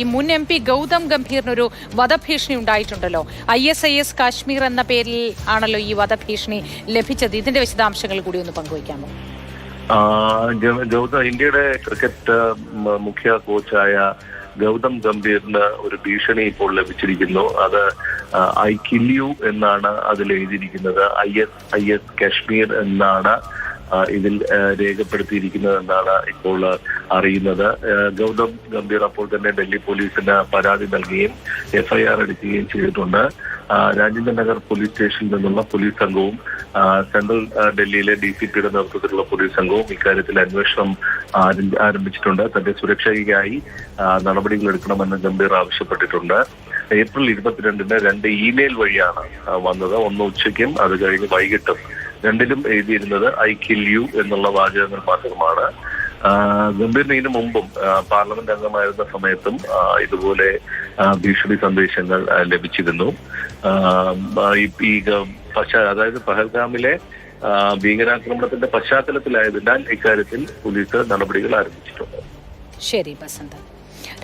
ഈ മുൻ M P Gautam ഗംഭീറിനൊരു വധഭീഷണി ഉണ്ടായിട്ടുണ്ടല്ലോ. I S I S Kashmir എന്ന പേരിൽ ആണല്ലോ ഈ വധഭീഷണി ലഭിച്ചത്. ഇതിന്റെ വിശദാംശങ്ങൾ കൂടി ഒന്ന് പങ്കുവയ്ക്കാമോ? ഗൗതം ഇന്ത്യയുടെ ക്രിക്കറ്റ് മുഖ്യ കോച്ചായ ഗൗതം ഗംഭീറിന് ഒരു ഭീഷണി ഇപ്പോൾ ലഭിച്ചിരിക്കുന്നു. അത് ഐ കിൽ യു എന്നാണ് അതിൽ എഴുതിയിരിക്കുന്നത് I S I S Kashmir എന്നാണ് ഇതിൽ ആ, രേഖപ്പെടുത്തിയിരിക്കുന്നത് എന്നാണ് ഇപ്പോൾ അറിയുന്നത്. ഗൗതം ഗംഭീർ അപ്പോൾ തന്നെ ഡൽഹി പോലീസിന് പരാതി നൽകുകയും എഫ്ഐആർ എടുക്കുകയും ചെയ്തിട്ടുണ്ട്. രാജേന്ദ്ര നഗർ പോലീസ് സ്റ്റേഷനിൽ നിന്നുള്ള പോലീസ് സംഘവും സെൻട്രൽ ഡൽഹിയിലെ ഡി സി പിയുടെ നേതൃത്വത്തിലുള്ള പോലീസ് സംഘവും ഇക്കാര്യത്തിൽ അന്വേഷണം ആരം- ആരംഭിച്ചിട്ടുണ്ട്. തന്റെ സുരക്ഷയ്ക്കായി നടപടികൾ എടുക്കണമെന്ന് ഗംഭീർ ആവശ്യപ്പെട്ടിട്ടുണ്ട്. ഏപ്രിൽ ഇരുപത്തിരണ്ടിന് രണ്ട് ഇമെയിൽ വഴിയാണ് വന്നത്. ഒന്ന് ഉച്ചയ്ക്കും അത് കഴിഞ്ഞ് വൈകിട്ടും. രണ്ടിലും എഴുതിയിരുന്നത് ഐ കിൽ യു എന്നുള്ള വാചകങ്ങൾ മാത്രമാണ്. ഗംഭീറിന് ഇതിനു മുമ്പും പാർലമെന്റ് അംഗമായിരുന്ന സമയത്തും ഇതുപോലെ ഭീഷണി സന്ദേശങ്ങൾ ലഭിച്ചിരുന്നു. ഈ- ഗ- അതായത് പഹൽഗാമിലെ ഭീകരാക്രമണത്തിന്റെ പശ്ചാത്തലത്തിലായതിനാൽ ഇക്കാര്യത്തിൽ പോലീസ് നടപടികൾ ആരംഭിച്ചിട്ടുണ്ട്. ശരി ബസന്ത.